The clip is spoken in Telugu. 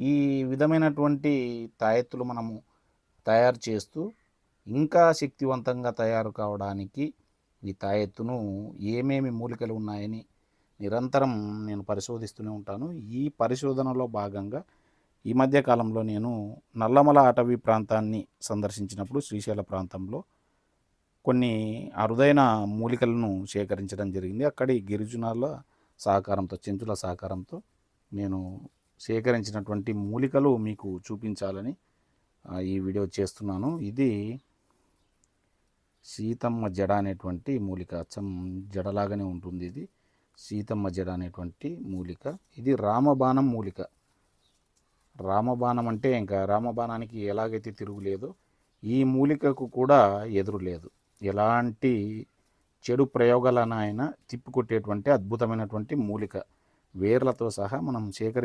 ఈ విధమైనటువంటి తాయెత్తులు మనము తయారు చేస్తూ ఇంకా శక్తివంతంగా తయారు కావడానికి ఈ తాయెత్తును ఏమేమి మూలికలు ఉన్నాయని నిరంతరం నేను పరిశోధిస్తూనే ఉంటాను. ఈ పరిశోధనలో భాగంగా ఈ మధ్య కాలంలో నేను నల్లమల అటవీ ప్రాంతాన్ని సందర్శించినప్పుడు శ్రీశైల ప్రాంతంలో కొన్ని అరుదైన మూలికలను సేకరించడం జరిగింది. అక్కడి గిరిజనాల సహకారంతో చెంచుల సహకారంతో నేను సేకరించినటువంటి మూలికలు మీకు చూపించాలని ఈ వీడియో చేస్తున్నాను. ఇది సీతమ్మ జడ అనేటువంటి మూలిక అచ్చం జడలాగానే ఉంటుంది ఇది. సీతమ్మ జడ అనేటువంటి మూలిక. ఇది రామబాణం మూలిక. రామబాణం అంటే ఇంకా రామబాణానికి ఎలాగైతే తిరుగులేదో ఈ మూలికకు కూడా ఎదురు లేదు. ఎలాంటి చెడు ప్రయోగాలను ఆయన తిప్పికొట్టేటువంటి అద్భుతమైనటువంటి మూలిక. వేర్లతో సహా మనం సేకరి